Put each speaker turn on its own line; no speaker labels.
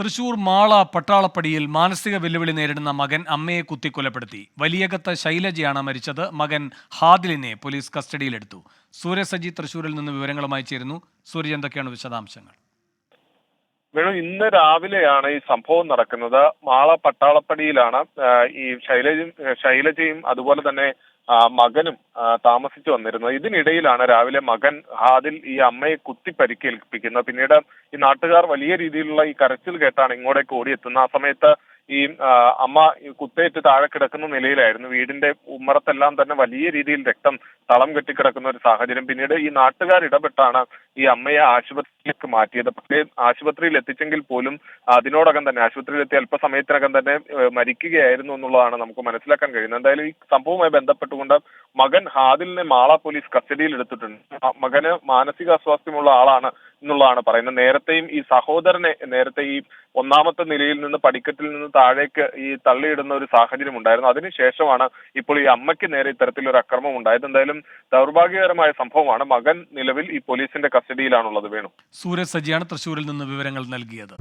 തൃശൂർ മാള പട്ടാളപ്പടിയിൽ മാനസിക വെല്ലുവിളി നേരിടുന്ന മകൻ അമ്മയെ കുത്തിക്കൊലപ്പെടുത്തി. വലിയകത്ത് ശൈലജയാണ് മരിച്ചത്. മകൻ ഹാദിലിനെ പോലീസ് കസ്റ്റഡിയിലെടുത്തു. സൂര്യസജി തൃശൂരിൽ നിന്ന് വിവരങ്ങളുമായി ചേരുന്നു. സൂര്യ എന്തൊക്കെയാണ് വിശദാംശങ്ങൾ?
വേണു ഇന്ന് രാവിലെയാണ് ഈ സംഭവം നടക്കുന്നത്. മാള പട്ടാളപ്പടിയിലാണ് ഈ ശൈലജയും ശൈലജയും അതുപോലെ തന്നെ മകനും താമസിച്ചു വന്നിരുന്നത്. ഇതിനിടയിലാണ് രാവിലെ മകൻ ഹാദിൽ ഈ അമ്മയെ കുത്തി പരിക്കേൽപ്പിക്കുന്നത്. പിന്നീട് ഈ നാട്ടുകാർ വലിയ രീതിയിലുള്ള ഈ കരച്ചിൽ കേട്ടാണ് ഇങ്ങോട്ടേക്ക് ഓടിയെത്തുന്നത്. ആ സമയത്ത് ഈ അമ്മ കുത്തേറ്റ് താഴെ കിടക്കുന്ന നിലയിലായിരുന്നു. വീടിന്റെ ഉമ്മറത്തെല്ലാം തന്നെ വലിയ രീതിയിൽ രക്തം തളം കെട്ടിക്കിടക്കുന്ന ഒരു സാഹചര്യം. പിന്നീട് ഈ നാട്ടുകാർ ഇടപെട്ടാണ് ഈ അമ്മയെ ആശുപത്രിയിലേക്ക് മാറ്റിയത്. പക്ഷേ ആശുപത്രിയിൽ എത്തിച്ചെങ്കിൽ പോലും അതിനോടകം തന്നെ ആശുപത്രിയിൽ എത്തി അല്പസമയത്തിനകം തന്നെ മരിക്കുകയായിരുന്നു എന്നുള്ളതാണ് നമുക്ക് മനസ്സിലാക്കാൻ കഴിയുന്നത്. എന്തായാലും ഈ സംഭവവുമായി ബന്ധപ്പെട്ടുകൊണ്ട് മകൻ ഹാദിലിനെ മാള പോലീസ് കസ്റ്റഡിയിൽ എടുത്തിട്ടുണ്ട്. മകന് മാനസിക അസ്വാസ്ഥ്യമുള്ള ആളാണ് എന്നുള്ളതാണ് പറയുന്നത്. നേരത്തെയും ഈ സഹോദരനെ നേരത്തെ ഈ ഒന്നാമത്തെ നിലയിൽ നിന്ന് പടിക്കെട്ടിൽ നിന്ന് താഴേക്ക് ഈ തള്ളിയിടുന്ന ഒരു സാഹചര്യം ഉണ്ടായിരുന്നു. അതിനുശേഷമാണ് ഇപ്പോൾ ഈ അമ്മയ്ക്ക് നേരെ ഇത്തരത്തിലൊരു അക്രമം ഉണ്ടായത്. എന്തായാലും ദൗർഭാഗ്യകരമായ സംഭവമാണ്. മകൻ നിലവിൽ ഈ പോലീസിന്റെ കസ്റ്റഡിയിലാണുള്ളത് വേണു.
സൂര്യസജിയാണ് തൃശൂരിൽ നിന്ന് വിവരങ്ങൾ നൽകിയത്.